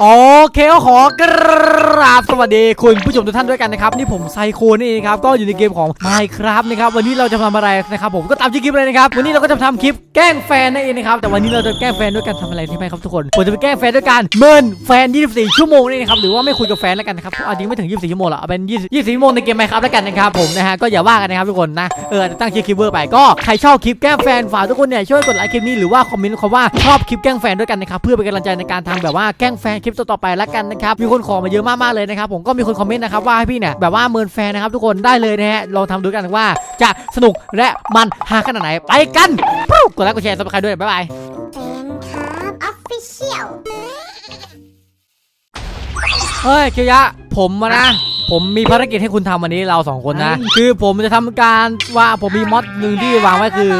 โอเคก็ขอกราบสวัสดีคุณผู้ชมทุกท่านด้วยกันนะครับนี่ผมไซโคนี่เองครับก็อยู่ในเกมของ Minecraft นะครับวันนี้เราจะทำอะไรนะครับผมก็ตามชื่อคลิปเลยนะครับวันนี้เราก็จะทำคลิปแกล้งแฟนนั่นเองนะครับแต่วันนี้เราจะแกล้งแฟนด้วยการทำอะไรที่ไหมครับทุกคนผมจะไปแกล้งแฟนด้วยการเมินแฟน 24 ชั่วโมงนี่นะครับหรือว่าไม่คุยกับแฟนแล้วกันนะครับเพราะอันนี้ไม่ถึง 24 ชั่วโมงหรอกเอาเป็น 20 24 ชั่วโมงในเกม Minecraft แล้วกันนะครับผมนะฮะก็อย่าว่ากันนะครับทุกคนนะเอออาจจะตั้งชื่อคลิปเวอร์ไปก็ใครชอบคลิปแกล้งแฟนฝากทุกคนเนี่ยช่วยกดไลค์คลิปนี้หรือว่าคอมเมนต์คำว่าชอบคลิปแกล้งแฟนด้วยกันนะครับเพื่อเป็นกำลังใจในการทำแบบว่าแกล้งแฟนคลิปต่อๆไปแล้วกันนะครับมีคนขอมาเยอะมากๆเลยนะครับผมก็มีคนคอมเมนต์นะครับว่าให้พี่เนี่ยแบบว่าเมินแฟนนะครับทุกคนได้เลยนะฮะลองทำดูกันว่าจะสนุกและมันฮาขนาดไหนไปกันปุ๊บกดไลค์กดแชร์ซับสไครต์ด้วยบ๊ายบายเป็นครับออฟฟิเชียลเฮ้ยเคียะ ผมมานะ ผมมีภารกิจให้คุณทำวันนี้เราสองคนนะ คือผมจะทำการว่าผมมีมอดหนึ่งที่วางไว้คือ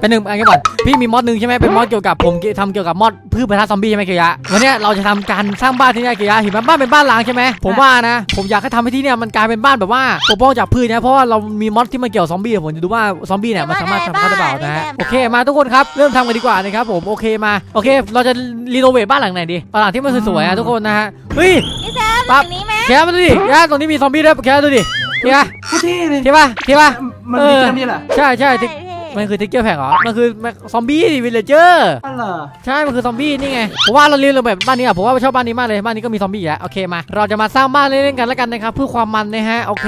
เป็นหนึ่งอันนี้ก่อนพี่มีมอดหนึ่งใช่ไหมเป็นมอดเกี่ยวกับผมทำเกี่ยวกับมอดพืชพันธุ์ซอมบี้ใช่ไหมเกียะวันเนี้ยเราจะทำการสร้างบ้านที่นี่เกียะเห็นไหมบ้านเป็นบ้านล้างใช่ไหมผมว่านะ ผมอยากให้ทำให้ที่เนี่ยมันกลายเป็นบ้านแบบว่าปกป้องจากพืชนะเพราะว่าเรามีมอดที่มันเกี่ยวกับซอมบี้ผมจะดูว่าซอมบี้เนี่ยมันสามารถทำได้หรือเปล่านะฮะโอเคมาทุกคนครับเริ่มทำกันดีกว่านะครับผมโอเคมาโอเค เราจะรีโนเวทบ้านหลังไหนดีบ้านหลังที่มันสวยๆอะทุกคนนะฮะเฮ้ยพี่แซมปั๊บอันนี้ไหมแค่มาดูดิแค่ตรงนี้มีซอมบี้ด้วยแค่ดูดิเฮียโคตรเท่เลยเฮียป่ะเฮียป่ะมันเอมีอเกมนี้เหรอใช่ใช่ใช่ทิก มันคือทิกเกอร์แผงเหรอ มันคือซอมบี้วิลเลเจอร์อ๋อเหรอใช่ มันคือซอมบี้นี่ไงผมว่าเราเรียนแบบบ้านนี้อะผมว่าชอบบ้านนี้มากเลยบ้านนี้ก็มีซอมบี้อะโอเคมา เราจะมาสร้างบ้านเล่นๆกันแล้วกันนะครับเพื่อความมันนะฮะโอเค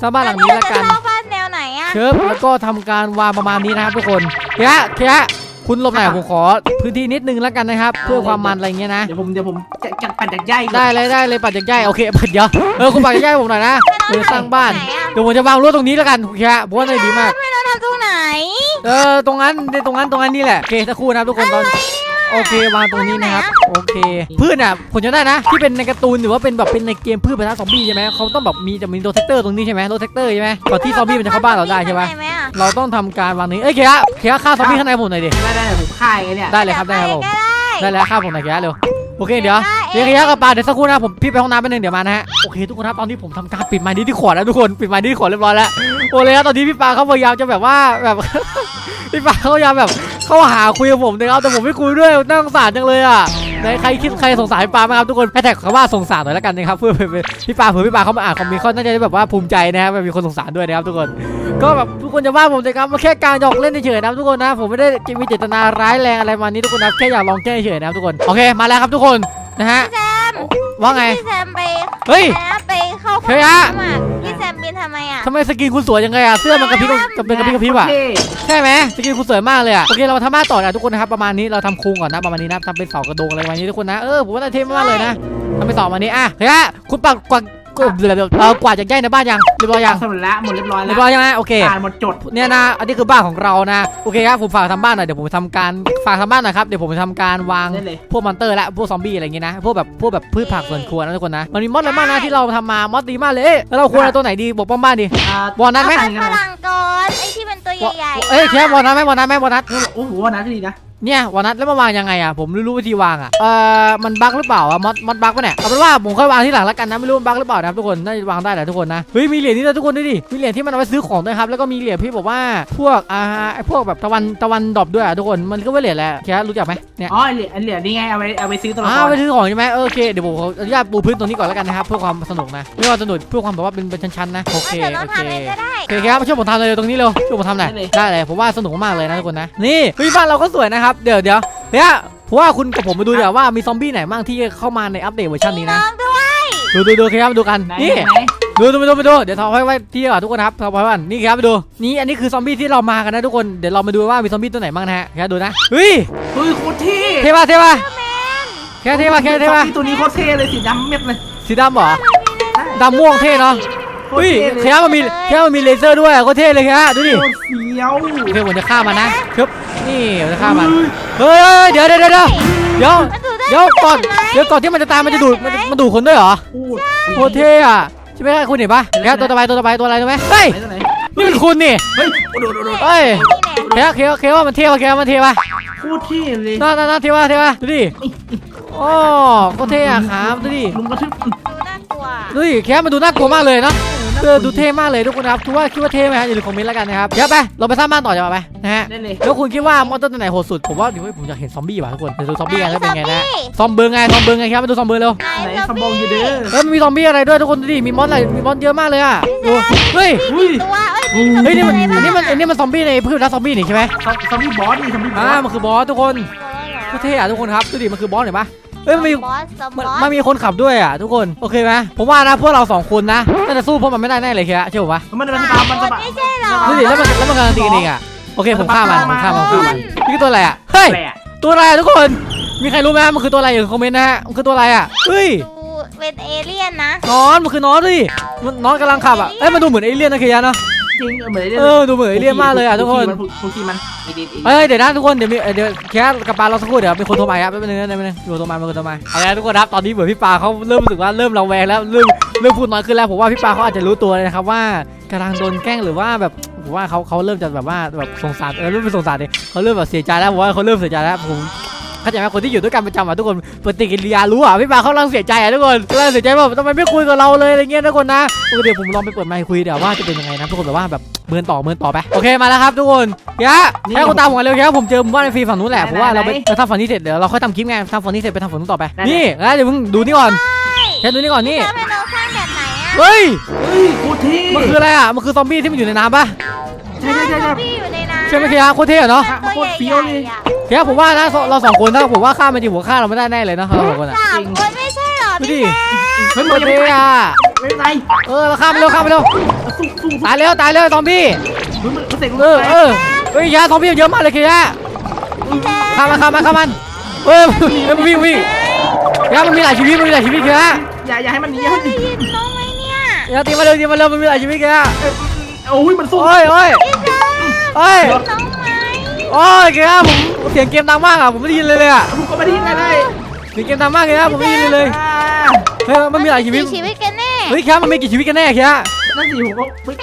สร้างบ้านหลังนี้แล้วกันจะเล่าบ้านแนวไหนอะเชิบแล้วก็ทำการวางประมาณนี้นะครับทุกคนเฮียเฮียคุณหลบหน่อยผมขอพื้นที่นิดนึงแล้วกันนะครับ เพื่อความมันอะไรเงี้ยนะเดี๋ยวผมเดี๋ยวผมจะจะปั่นจากใหญ่ได้เลยได้เลยปัดจากใหญ่โอเคปัดเดี๋ยวเออคุณปัดจากใหญ่ผมหน่อยนะเดี๋ยวสร้างบ้านไหนอะเดี๋ยวผมจะวางรั้วตรงนี้แล้วกันโอเคฮะเพราะว่าน่าจะดีมากไม่เรา ทำตรงไหน เออตรงนั้นตรงนั้นตรงนั้นนี่แหละโอเคสักครู่นะครับทุกคนตอนโอเควางตรงนี้นะครับโอเค พืชอะผมจะได้นะ ที่เป็นในการ์ตูนหรือว่าเป็นแบบเป็นในเกมพืชประทะซอมบี้ใช่ไหมเขาต้องแบบมีจะมีโรเทคเตอร์ตรงนี้ใช่ไหมโรเทคเตอร์ใช่ไหมก่อนที่ซอมบี้มันจะเข้าบ้านเราได้ใช่ปะด้ไหมอะเราต้องทำการวางนี้เอ้ยเคียะเคียะฆ่าซอมบี้ข้างในผมหน่อยดิได้ได้เดี๋ยวผมค่ายไงเนี่ยได้เลยครับได้ครับผมก็ได้ได้แล้วฆ่าผมหน่อยเคียะเร็วโอเคเดี๋ยวได้ เดี๋ยวเคียะกับปลาเดี๋ยวสักครู่นะผมพี่ไปห้องน้ำไปหนึ่งเดี๋ยวมานะฮะโอเคทุกคนครับตอนนี้ผมทำการปิดไมค์นี้ที่ขวดแล้วทุกคนปิดไมค์นี้ที่ขวดเรียบร้อยแล้วโอเลยครับตอนนี้พี่ปลาเขาพยายามจะแบบว่าแบบ พี่ปลาเขาพยายามแบบเข้าหาคุยกับผมนะครับแต่ผมไม่คุยด้วยน่าสงสารจังเลยอะไหนใครคิดใครสงสารพี่ปาไหมครับทุกคนให้แท็กคำว่าสงสารหน่อยแล้วกันนะครับเพื่อพี่ปาเผื่อพี่ปาเขามาอ่านคอมเมนต์เขาน่าจะได้แบบว่าภูมิใจนะครับแบบมีคนสงสารด้วยนะครับทุกคน ก็แบบทุกคนจะว่าผมเลยครับมาแค่การหยอกเล่นเฉยๆนะครับทุกคนนะผมไม่ได้มีเจตนาร้ายแรงอะไรมานี้ทุกคนนะแค่อยากลองแก้เฉยๆนะครับทุกคนโอเคมาแล้วครับทุกคน นะฮะ พี่แซมว่าไง พี่แซมไปเฮ้ยอะไรนะไปเข้าเฮ้ยอะห้องน้ำอะพี่แซมบินทำไมอะทำไมสกินคุณสวยยังไงอะเสื้อมันกระพริบกระเป็นกระพริบกระพริบอะโคตเท่ใช่ไหมสกินคุณสวยมากเลยอะโอเคเรามาทำบ้านต่อนะทุกคนนะครับประมาณนี้เราทำคุงก่อนนะประมาณนี้นะทำเป็นเสากระโดงอะไรประมาณนี้ทุกคนนะเออผมว่าน่าเท่มากเลยนะทำเป็นเสาประมาณนี้อะเฮ้ยอะคุณปักกวาดกวาดเออกวาดจากแย่ในบ้านยังเรียบร้อยยังสำเร็จแล้วหมดเรียบร้อยเรีแล้ยวบร้อยยังไงโอเค อ่านหมดจดเนี่ยนะอันนี้คือบ้านของเรานะโอเคครับผมฝากทำบ้านหน่อยเดี๋ยวผมทำการฝากทำบ้านหน่อยครับเดี๋ยวผมจะทำการวาง ได้เลย พวกมอนเตอร์และพวกซอมบี้อะไรอย่างงี้นะพวกแบบพวกแบบพืชผักสวนครัวนะทุกคนนะมันมีมอดอะไรบ้างนะที่เราทำมามอดดีมากเลยเอ๊ะแล้วเราควรเอาตัวไหนดีบอกป้อมบ้านดี อ่าบอลนั้นไหมใส่ฝกันหน่อยรั่งก่อนไอ้ที่เป็นตัวใหญ่ๆเอ้ยแค่บอลนั้นไหมบอลนั้นไหมบอลนั้นโอ้โหวันนั้นก็ดีนะ เนี่ยวอลนัทแล้วมาวางยังไงอะผมไม่รู้วิธีวางอะเอ่อมันบั๊กหรือเปล่าอะมอดมอดบั๊กปะเนี่ยเอาเป็นว่าผมค่อยวางที่หลังแล้วกันนะไม่รู้มันบั๊กหรือเปล่านะครับทุกคนน่าจะวางได้แหละทุกคนนะเฮ้ยมีเหรียญนี่ด้วยทุกคนดูดิมีเหรียญที่มันเอาไว้ซื้อของด้วยครับแล้วก็มีเหรียญที่บอกว่าพวกอ่าไอ้พวกแบบตะวันตะวันดรอปด้วยอะทุกคนมันก็ว่าเหรียญแหละแค่รู้จักไหมเนี่ยอ๋อเหรียญเหรียญนี่ไงเอาไปเอาไปซื้อตัวละอ่าครไปซื้อของใช่ไหมเออโอเคเดี๋ยวผมขออนุญาตปูพื้นตรงนี้ก่อนแล้วกันนะครับเพื่อความสนุกนะไม่ว่าสนุกเพื่อความแบบว่าเป็นเป็นชั้นๆนะโอเคเดี๋ยวน้องโอเค ทำเองก็ได้โอเคครับมาช่วยผมทำเลยตรงนี้เร็วช่วยผมทำหน่อยได้เลยผมว่าสนุกมากเลยนะทุกคนนะนี่เฮ้ยบ้านเราก็สวยนะครับเดี๋ยวเดี๋ยวเดี๋ยวเพราะว่าคุณกับผมมาดูเดี๋ยวว่ามีซอมบี้ไหนบ้างที่เข้ามาในอัปเดตเวอร์ชันนี้นะน้องด้วยดูดูดูครับมาดูกันไหนนี่ ไหนดูดูไปดูไปดูเดี๋ยวทำไว้ไว้ที่ก่อนทุกคนครับทำไว้ก่อนนี่ครับไปดูนี่อันนี้คือซอมบี้ที่เรามากันนะทุกคนเดี๋ยวเรามาดูว่ามีซอมบี้ตัวไหนบ้างนะฮะครับดูนะเฮ้ยเฮ้ยโคตรเท่เท่ป่ะเท่ป่ะแค่เท่ป่ะแค่เท่ป่ะซอมบี้ตัวนี้โคตรเท่เลยสีดำเม็ดเลยสีดำเหรอดำม่วงเท่เนาะ โคตรเฮ้ยเท่แค่มันมีแค่มันมีเลเซอร์ด้วยอะก็เท่เลยแค่ดูดิโคตรเฟี้ยวโอเคผมจะฆ่ามันนะชึบนี่ผมจะฆ่ามันเฮ้ยเดี๋ยวเดี๋ยวเดี๋ยวเดี๋ยวเดี๋ยวมันดูได้เดี๋ยวก่อนห็ไหมเดี๋ยวก่อนที่มันจะตายมันจะดูดมันมันดูดคนด้วยเหรอโอ้โหโคตรเท่อะใช่ไหมคุณเห็นปะแค่ตัวต่อไปตัวต่อไปตัวอะไรรู้ไหมเฮ้ยไหนตัวไหนนี่เป็นคุณนี่เฮ้ยโอ้โหโดดโดดโดดเฮ้ยนี่แหละเคเคเคว่ามันเท่ปะเคมันเท่ปะ โคตรเท่เลยน่าน่าน่าเท่ปะเท่ปะดูดิโอ้โคตรเท่อะครับดูดิลุมกระทึบดูน่ากลัวดูดิแค่มันดูน่ากลัวมากเลยเนาะน เออดูเท่มากเลยทุกคนครับคิดว่าคิดว่าเท่ไหมฮะอย่าลืมคอมเมนต์แล้วกันนะครับเดี๋ยวไปเราไปสร้างบ้านต่อจะไปนะฮะได้เลยแล้วคุณคิดว่ามอนเตอร์ตัวไหนโหดสุดผมว่าเดี๋ยวผมอยากเห็นซอมบี้ว่ะทุกคนเดี๋ยวดูซอมบี้กันแล้วเป็นไงนะซอมเบอร์ไงซอมเบอร์ไงครับมาดูซอมเบอร์เร็วไหนคำบองอยู่เด้อเฮ้ยมันมีซอมบี้อะไรด้วยทุกคนดูดิมีมอนอะไรมีมอนเยอะมากเลยอะดูเฮ้ยอุ้ยตัวเอ้ยเฮ้ยนี่มันมีอันนี้มันอะไรบ้างอันนี้มันซอมบี้ในพืชและซอมบี้นี่ใช่ไหมซอมซอมบี้บอสนี่ซอมบี้บออ่าสมันคือบอสทุกคนโคตรเท่อะทุกคนครับดูดิมันคือบอสเห็นปะ เฮ้ยมันมีบอสสมมันบอสมันมีคนขับด้วยอะทุกคนโอเคไหมผมว่านะพวกเราสองคนนะน่าจะสู้พวกมันไม่ได้แน่เลยแค่เชื่อผมปะมันมันตามมันจะไม่ใช่หรอ ดูดิแล้วมันแล้วมันกำลังตีกันเองอะโอเคผมฆ่ามันผมฆ่ามันผมฆ่ามันนี่คือตัวอะไรอะเฮ้ย แปะตัวอะไรอะทุกคน มีใครรู้ไหมมันคือตัวอะไรอยู่คอมเมนต์นะฮะ มันคือตัวอะไรอะ เฮ้ยดูเป็นเอเลี่ยนนะ นอน มันคือนอนดิมันนอนกำลังขับอะ เอ้ย มันดูเหมือนเอเลี่ยนนะเคียะเนาะ จริงเหมือนเออดูเหมือนเอเลี่ยนมากเลยอะทุกคนพูกี้มันอีดีเฮ้ยเดี๋ยวนะทุกคนเดี๋ยวมีเอ่อเดี๋ยวแค่กับปลาเราสักครู่เดี๋ยวมีคนโทรมาครับไม่เป็นไรไม่เป็นไรมีคนโทรมามีคนโทรมาเอาละทุกคนครับตอนนี้เหมือนพี่ปาเขาเริ่มรู้สึกว่าเริ่มระแวงแล้วเริ่มเริ่มพูดน้อยขึ้นแล้วผมว่าพี่ปาเขาอาจจะรู้ตัวเลยนะครับว่ากำลังโดนแกล้งหรือว่าแบบผมว่าเขาเขาเริ่มจะแบบว่าแบบสงสารเออเริ่มเป็นสงสารเลยเขาเริ่มแบบเสียใจแล้วผมว่าเขาเริ่มเสียใจแล้วผม เข้าใจไหมคนที่อยู่ด้วยกันประจำอะทุกคนปฏิกิริยารู้อะพี่ปาเขากำลังเสียใจอะทุกคนกำลังเสียใจแบบทำไมไม่คุยกับเราเลยอะไรเงี้ยทุกคนนะเออเดี๋ยวผมลองไปเปิดไมค์คุยเดี๋ยวว่าจะเป็นยังไงนะทุกคนแบบว่าแบบเมินต่อเมินต่อไปโอเคมาแล้วครับทุกคนยะให้คุณตามผมมาเร็วครับผมเจอหมู่บ้านในฟรีฝั่งนู้นแหละเพราะว่าเราไปเราทำฝั่งนี้เสร็จเดี๋ยวเราค่อยทำคลิปไงทำฝั่งนี้เสร็จไปทำฝั่งนู้นต่อไปนี่แล้วเดี๋ยวมึงดูนี่ก่อนแค่ดูนี่ก่อนนี่แล้วเป็นเราสร้างแบบไหนอะเฮ้ยเฮ้ยโคตรเท่มันคืออะไรอะมันคือซอมบี้ที่มันอยู่ในน้ำปะใช่ใช่ใช่ซใช่อมบี้อยู่ในน้ำ ใช่ไหมเคียะโคตรเท่อะเนาะตัวโคตรใหเฟี้ญ่ยวเลยๆอะเคียะผมว่านะเราสองคนถ้าผมว่าฆ่ามันจริงผมฆ่าเราไม่ได้แน่เลยนะเราสองคนอะสามคนไม่ใช่หรอดูพี่ดิเฮ้ยโคมันตรยังเท่ไม่อะไม่เป็นไรเออเราฆ่ามันเร็วฆ่ามันเร็วสู้สู้ตายเร็วตายเร็วซอมบี้มันมันเสกเออเออเฮ้ยยาซอมบี้เยอะมากเลยเคียะฆ่ามันฆ่ามันฆ่ามันเฮ้ยมันวิ่งวิ่งยามันมีหลายชีวิตมันมีหลายชีวิตเคียะอย่าอย่าให้มันหนีอย่าให้มันหนีได้ยินน้องไหมเนี่ยยาตีมาเร็วตีมาเร็วมันมีหลายชีวิตเคียะโอ้ยมันสู้โอ้ยโอ้ย โอ้ยน้องไหมโอ้ยเคียะผมเสียงเกมดังมากอะผมไม่ได้ยินเลยเลยอะผมก็ไม่ได้ยินอะไรเลยเสียงเกมดังมากเลยนะผมไม่ได้ยินเลยเลยอ่าเฮ้ยมันมีหลายชีวิตกี่ชีวิตกันแน่เฮ้ยแคมันมีกี่ชีวิตกันแน่แค่นั่นสิผมก็เฮ้ย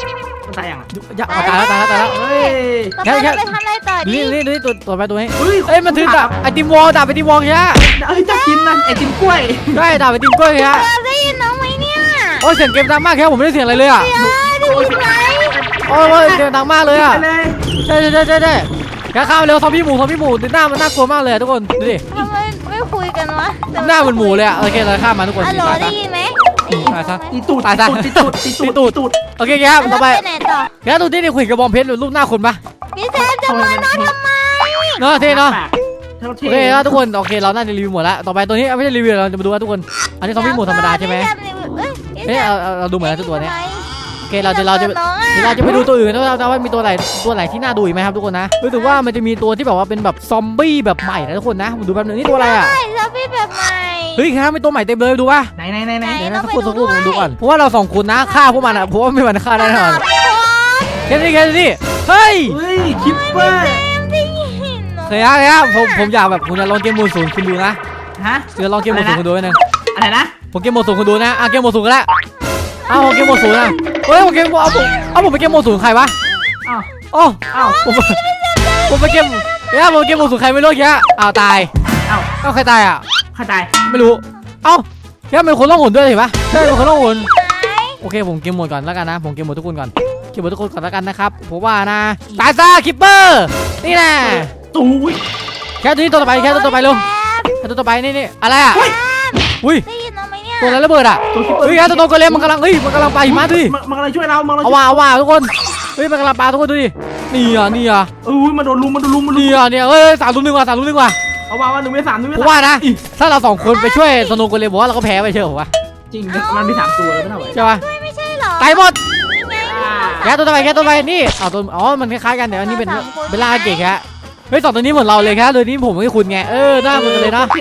มันตายยังอย่าเอาตายแล้วตายแล้วตายแล้ว เฮ้ยต่อแค่ไปแค่เราไปทำอะไรต่อดีนี่นี่นี่ตัวตัวไปตัวนี้เฮ้ยเอ้ยมันถือดาบไอติมวอลดาบไอติมวอลแค่เอ้ยจะกินนะไอติมกล้วยใช่ดาบไอติมกล้วยแค่เราได้ยินน้องไหมเนี่ยโอ้ยเสียงเกมดังมากแค่ผมไม่ได้เสียงอะไรเลยอะเดี๋ยวได้ยินไหมโอ้ยโอ้ยเสียงดังมากเลยอะไปเลย ใช่ใช่ใช่ใช่ใช่แค่ข้ามเร็วซอมบี้หมูซอมบี้หมูดูหน้ามันน่ากลัวมากเลยอะทุกคนดูดิทำไมไม่คุยกันวะหน้าเหมันหมูเลยอะโอเคเราข้ามมาทุกคนฮัลโหลตายได้ซะ ยินไหมตายซะ ตีตูดตายซะ ตีตูดตีตูดตีตูดตีตูดโอเคครับแล้วต่อไปไปไหนต่อแค่ดูที่นี่คุยกับบอมเพชรหรือรูปหน้าคนปะพี่แซมจะมานอนทำไมเนาะเท่เนาะเท่าโอเท่เคครับทุกคนโอเคเราน่าจะรีวิวหมดแล้วต่อไปตัวนี้ไม่ใช่รีวิวเราจะมาดูกันทุกคน อันนี้ซอมบี้หมูธรรมดาใช่ไหมพี่แซรีวิวเอ้ยพี่เฮ้ยแซมเราเราเราดูเหมือนแล้วทุกตัวเนี้ยทำไมโอเคเราจะเราจะน้องอะเดี๋ยวเราจะไปดูตัวอื่นนะว่าว่ามีตัวไหนตัวไหนที่น่าดูอีกไหมครับทุกคนนะรู้สึกว่ามันจะมีตัวที่แบบว่าเป็นแบบซอมบี้แบบใหม่นะทุกคนนะมาดูแป๊บนึงนี่ตัวอะไรอะใช่ซอมบี้แบบใหม่เฮ้ยครับมีตัวใหม่เต็มเลยดูป่ะไหนไหนไหนไหนไหนเดี๋ยวนะต้สัอกงครู่ไปสักครู่ผมดูด้วยดูก่อนเพราะว่าเราสองคนนะฆ่าพวกมันอะเพราะว่าไม่มันฆ่าได้แน่นอนสามคนแค่นี้แค่นี้เฮ้ยเฮ้ยคิปเปอร์ได้ยินเหรอเคยฮะเคยฮะผมผมอยากแบบผมอยากลองเกมโหมดศูนย์คุณดูนะฮะเดี๋ยวลองเกมโหมดศูนย์คุณดูไว้หนึงอะไรนะผมเกมโหมดศูนย์คุณดูนะอะเกมโหมดศูนย์ก็ได้เอาผมเกมโหมดศูนย์นะ เฮ้ยผมเกมเอาผมเอาผมไปเกมโหมดศูนย์ใครวะอ้าวโอ้อ้าวผมผมไปเกมเนี่ยผมเกมโหมดศูนย์ใครไม่รู้แค่อ้าวตายอ้าวเอ้าใครตายอะเข้าใจไม่รู้เอ้าแค่เป็นคนล่องหนด้วยเห็นปะใช่เป็นคนล่องหนไหนโอเคผมเกมหมดก่อนแล้วกันนะผมเกมหมดทุกคนก่อนเกมหมดทุกคนก่อนแล้วกันนะครับผมว่านะตายซะคิปเปอร์นี่แน่ตูยแค่ตัวนี้ตัวต่อไปแค่ตัวต่อไปเร็วแค่ตัวต่อไปนี่นี่อะไรอะอุ้ย เนี่ยตัวอะไรระเบิดอะตัวคิปเปอร์เฮ้ยแค่ตัวโตก็เลยมันกำลังเฮ้ยมันกำลังไปหิมะดูดิมันมันอะไรช่วยเรามันอะไรเอาว่าเอาว่าทุกคนเฮ้ยมันกำลังปาทุกคนดูดินี่อะนี่อะเอ้ยมันโดนลุมมันโดนลุมมันลุนี่มอะเนี่ยเฮ้ยสามลุ้มหนึ่งว่ะสามลุ้มหนึ่งว่ะเอาว่าว่าหนึ่งไม่สามหนึ่งผไม่มสามว่านะถ้าเราสองคนไปช่วยสโนว์โกเลมบอกว่าเราก็แพ้ไปเชื่อผมว่าจริงมันมีสามตัวไม่เท่าไหร่ใช่ปะไม่ไม่ใช่หรอตายหมดนี่ไงแกตัวต่อไปแกตัวต่อไปนี่เอาตัวอ๋อมันคล้ายๆกันแต่อันนี้เป็นเบลล่าเก๋แค่ เฮ้ยสองตัวนี้เหมือนเราเลยครับตัวนี้ผมไม่คุณไง เออหน้าเหมือนกันเลยนะโอเค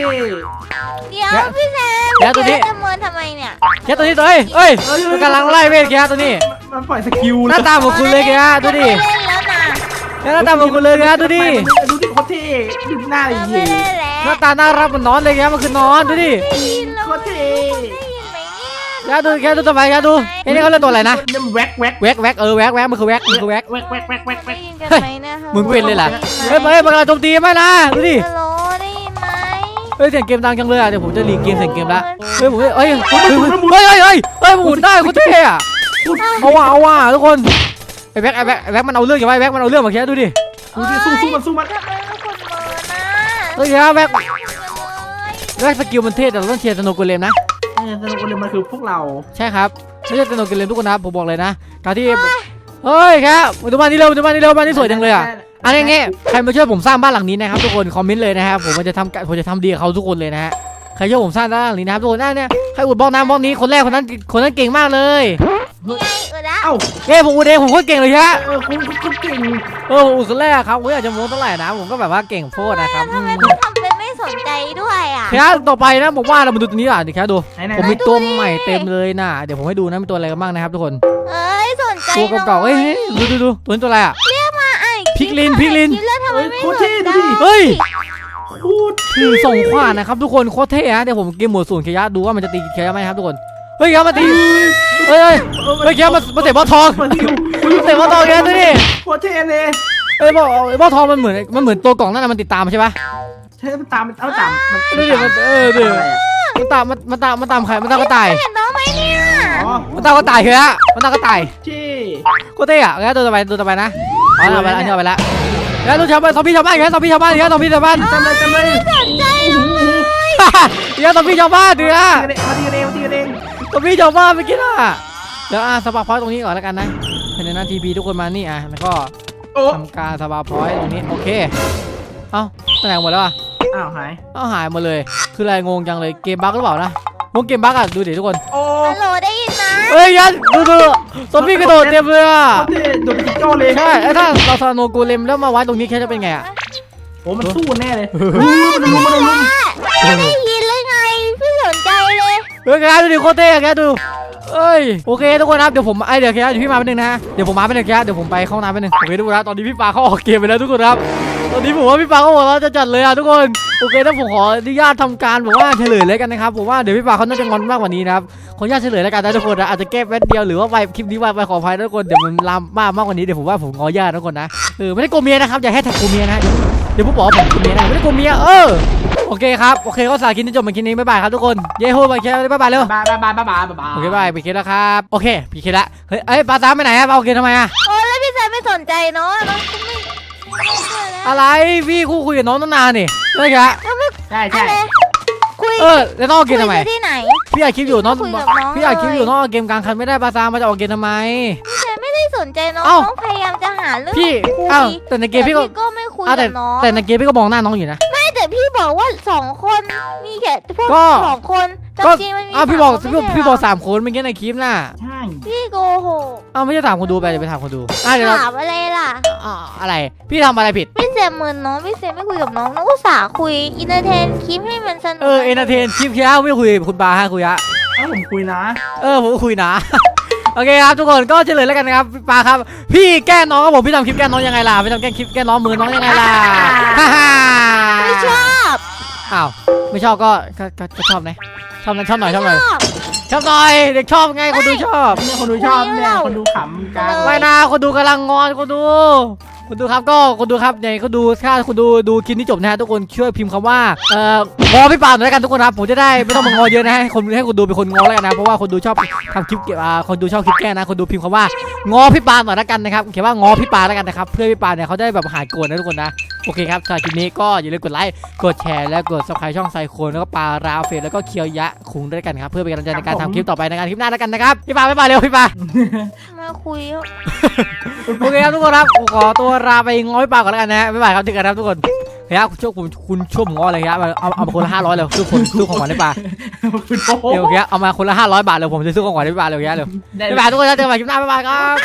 เดี๋ยวพี่แซมแกตัวนี้ จะเมินทำไมเนี่ยแกตัวนี้ตัวเอ้ยเอ้ยมันกำลังไล่เวทแกตัวนี้ มันปล่อยสกิลหน้าตาเหมือนคุณเลยแกดูดิไม่เล่นแล้วนะแกหน้าตาเหมือนคุณเลยแกดูดิ ดูดิโคตรเท่ดูหน้าดิไม่เล่นแล้วหน้าตาน่ารักเหมือนนอนเลยแกมันคือนอนดูดิได้ยินแล้วโคตรเท่ แกดูแกดูต่อไปแกดูไอ้นี่เขาเรียกตัวอะไรนะเนี่ยแว็กแว็กแวกแวกเออแวกแวกมันคือแวกมันคือแวกแว็กแว็กแว็กแว็กแว็ได้กยินกันไหมเนะมึงเป็นเลยเหรอได้เฮ้ยยินไหมเฮ้ยมันกำลังโจมตีไหมนะดูดิ ฮัลโหลได้ยินไหมเฮ้ยเสียงเกมดังจังเลยอะเดี๋ยวผมจะรีเกมเสียงเกมละเฮ้ยผมเฮ้ยเฮ้ยเฮ้ยเฮ้ยเฮ้ยเฮ้ยเฮ้ยมันหมุนได้โคตรเท่อะเอาว่ะเอาว่ะทุกคนไอ้แบ็คไอ้แบ็คไอ้แบ็คมันเอาเรื่องอย่าไว้แบ็คมันเอาเรื่องมาแค่ดูดิดูดิสู้สู้มันสู้มันทำไมเป็นคนเมินนะเฮ้ยแบ็คเลยแบ็คสกิลมันเท่แต่เราต้องเชียร์สโนว์โกเลมนะ เออแต่คนเดียวมันคือพวกเรา ใช่ครับไม่ใช่สโนว์โกเลมทุกคนนะผมบอกเลยนะการที่เฮ้ยครับมาดูบ้านนี้เร็วมาดูบ้านนี้เร็วบ้านนี้สวยจังเลยอะอันนี้งี้ใครมาช่วยผมสร้างบ้านหลังนี้นะครับทุกคนคอมเมนต์เลยนะครับผมมันจะทำผมจะทำดีกับเขาทุกคนเลยนะฮะใครช่วยผมสร้างบ้านหลังนี้นะครับทุกคนอะเนี่ยใครอุดบล็อกน้ำบล็อกนี้คนแรกคนนั้นคนนั้นเก่งมากเลยนี่ไง เออละเอ้าเอ้ยผมอุดเองผมโคตรเก่งเลยฮะเออคุณคุณเก่งเออผมอุดคนแรกครับผมอยากจะโม้เท่าไหร่นะผมก็แบบว่าเก่งโพดนะครับทำไมต้องทำเป็นไม่สนใจด้วยอะแค่ต่อไปนะผมว่าเรามาดูตัวนี้อะเดี๋ยวแค่ดูไหนไหนผมมีตัวใหม่เต็มเลยนะเดี๋ยวผมให้ดูนะมีตัวอะไรกันบ้างนะครับทุกคนเอ้ยสนใจตัวเก่าๆเฮ้ยเฮ้ยดูดูดูตัวนี้ตัวอะไรอะมาไอ้พริกลินพริกลินคิดแล้วทำไมไม่โคตรสเท่นใจดูดิเฮ้ยพูดถือส่งขวานนะครับทุกคนโคตรเท่ฮะเดี๋ยวผมเกมหมวดศูนย์เคยะดูว่ามันจะตีเคยะไหมครับทุกคน เฮ้ยเคยะมาตีเฮ้ยเฮ้ยเฮ้ยเคยะมามาเตะบอลทองมาเตะบอลทองแกดูดิโคตรเท่เลยเอ้ยบอลบอลทองมันเหมือนมันเหมือนตัวกล่องนั่นนะมันติดตามใช่ปะใช่มันตามมันเอาตามมันดูดิมันเออดูดิอะไรอะมันตามมันมันตามมันตามใครมันตามกระต่ายเห็นน้องไหมเนี่ยมันตามกระต่ายเคยะมันตามกระต่ายที่โคตรเท่อะงั้นตัวต่อไปตัวต่อไปนะอ๋อเอาไปละอันนี้เอาไปละแล้วตัวชาวบ้านซอมบี้ชาวบ้านครับซอมบี้ชาวบ้านครับซอมบี้ชาวบ้านจำเลยจำเลยสนใจน้องไหมเดี๋ยวซอมบี้ชาวบ้านเดี๋ยวมาดีกันเองมาดี กันเองซอมบี้ชาวบ้านไปกินอะเดี๋ยวอะสปาพอยต์ตรงนี้ก่อนแล้วกันนะในนั้นทีพีทุกคนมานี่อะแล้วก็โอ้ทำการสปาพอยต์ตรงนี้โอเคเอ้าแสดงหมดแล้วอะอ้าวหายเอ้าหายหมดเลย คืออะไรงงจังเลยเกมบั๊กหรือเปล่านะงงเกมบั๊กอะดูดิทุกคนโอ้ฮัลโหลได้ยินนะเฮ้ยยันดูดูซอมบี้กระโดดเต็มเลยอะโคตรเท่โดนพิกโจ้เลยใช่ไอ้ถ้าเราซาโนโกเลมแล้วมาไว้ตรงนี้แค่จะเป็นไงอะโอ้มันสู้แน่เลยเฮ้ยมันลุมมันลุมไม่ได้ยินเลยไงพี่สนใจเลย เฮ้ยแกดูดิโคตรเท่อะแกดูเอ้ยโอเคทุกคนครับเดี๋ยวผมไอเดี๋ยวแกเดี๋ยวพี่มาแป๊บนึงนะเดี๋ยวผมมาแป๊บนึงแกเดี๋ยวผมไปเข้าน้ำแป๊บนึงโอเคทุกคนครับตอนนี้พี่ปาเขาออกเกมไปแล้วทุกคนครับตอนนี้ผมว่าพี่ปาเขาบอกว่าจะจัดเลยอะทุกคนโอเคถ้าผมขออนุญาตทำการแบบว่าเฉลยเลยกันนะครับผมว่าเดี๋ยวพี่ปาเขาน่าจะงอนมากกว่านี้นะครับขออนุญาตเฉลยแล้วกันนะทุกคนนะอาจจะแก้แป๊บเดียวหรือว่าไปคลิปนี้ไปไปขออภัยทุกคนเดี๋ยวมันลามมากมากกว่านี้เดี๋ยวผมว่าผมงอญาตินะทุกคนนะเออไม่ได้โกเมียนะครับอย่าให้แท็กโกเมียนะเดี๋ยวผมบอกผมโกเมียนะไม่ได้โกเมียเออ เคครับโอเคก็สาคลิปนี้จบมาคลิปนี้บ๊ายบายครับทุกคนเย้โฮบายแค่บ๊ายบายเร็วบายบายบายบายบายบายโอเคบายไปเคสแล้วครับโอเคพี่เคสละเฮ้ยเอ้ยปลาตามไปไหนอะปลาโอเคทำไมอะโอ้แล้วพี่แซมไม่สนใจเนาะน้องก็ไม่ไม่ช่วยแล้วอะไรพี่คู่คุยกับน้องตั้งนานนี่ไม่ใช่ใช่ใช่อะไรคุยเออแล้วน้องเอาเกคุยมทำไมกันที่ไหน พี่อยากคลิปอยู่น้องคุยกับน้อง พี่อยากคลิปอยู่เลยน้องเอาเกมกลางคันไม่ได้ปลาตามมาจะออกเกมทำไม พี่แซมไม่ได้สนใจน้องเอ้า น้องพยายามจะหาเรื่องพี่คุยอ้าวแต่ในเกมพี่ก็แต่ก็ไม่คุยอ้าวแต่กับน้องแต่ในเกมพี่ก็มองหน้าน้องอยู่นะไม่แต่พี่ บอกว่าสองคนมีแค่พวกก็ สองคนแต่ก็จริงมันมีอ้าวพี่บอกสามพี่คนพี่ไม่บอกใช่เหรสามคนเมื่อกี้ในคลิปน่ะใช่ พี่โกหกอ้าวไม่ใช่ถามคนดูไปเดี๋ยวไปถามคนดูอะเดี๋ยวเราถามอะไรล่ะอ่าอะไรพี่ทำอะไรผิด พี่แซมมืนน้องพี่แซมไม่คุยกับน้องน้องก็สาห์คุยอินเตอร์เทนคลิปให้มันสนุกเออเอนเตอร์เทนคลิปเช้าไม่คุยกับคุณปาฮะคุยอะเอ้าผมคุยนะ เออผมก็คุยนะ โอเคครับทุกคนก็เฉลยแล้วกันนะครับพี่ปาครับ พี่แกล้งน้องครับผมพี่ทำคลิปแกล้งน้องยังไงล่ะพี่ทำแกล้งคลิปแกล้งน้องมือน้องยังไงล่ะฮ่าฮ่า ไม่ชอบอ้าวไม่ชอบก็ก็ก็ก็ชอบนะชอบนะชอบหน่อยชอบหน่อยชอบ ชอบหน่อยเด็กชอบไงคนดูชอบเนี่ยคนดูชอบเนี่ยคนดูขำกันไม่นะคนดูกำลังงอนคนดูคนดูครับก็คนดูครับเนี่ยคนดูถ้าคนดูดูคลิปนี้จบนะฮะทุกคนช่วยพิมพ์คำว่าเอ่องอพี่ปาหน่อยแล้วกันทุกคนครับผมจะได้ไม่ต้องมางอเยอะนะให้คนให้คนดูเป็นคนงอแล้วกันนะเพราะว่าคนดูชอบทำคลิปเกี่ยวอ่าคนดูชอบคลิปแกล้งนะคนดูพิมพ์คำว่า งอพี่ปาหน่อยแล้วกันนะครับเขียนว่างอพี่ปาแล้วกันนะครับเพื่อพี่ปาเนี่ยเขาได้แบบหายโกรธนะทุกคนนะโอเคครับสำหรับคลิปนี้ก็อย่าลืมกดไลค์กดแชร์และกด subscribe ช่องไซโคนแล้วก็ปาราเฟสแล้วก็เคียวยะคุงด้วยกันครับเพื่อเป็นกำลังใจในการทำคลิปต่อไปในการคลิปหน้าแล้วกันนะครับพี่ปาบ๊ายบายเร็วพี่ปามาคุยโอเคครับทุกคนครับผมขอตัวลาไปง้อยปากก่อนแล้วกันนะฮะบ๊ายบายครับเจอกันครับทุกคน เฮ้ยครับคุณช่วยคุณคุณช่วยผมง้อเลยครับเอาเอามาคนละห้าร้อยเลยซื้อคนซื้อของขวัญให้ปลาคุณโอ้โหเดี๋ยวโอเคครับเอามาคนละห้าร้อยบาทเลยผมจะซื้อของขวัญให้ปลาเร็วแค่เร็วได้บ๊ายบายทุกคนครับเจอกันใหม่คลิปหน้าบ๊ายบายครับ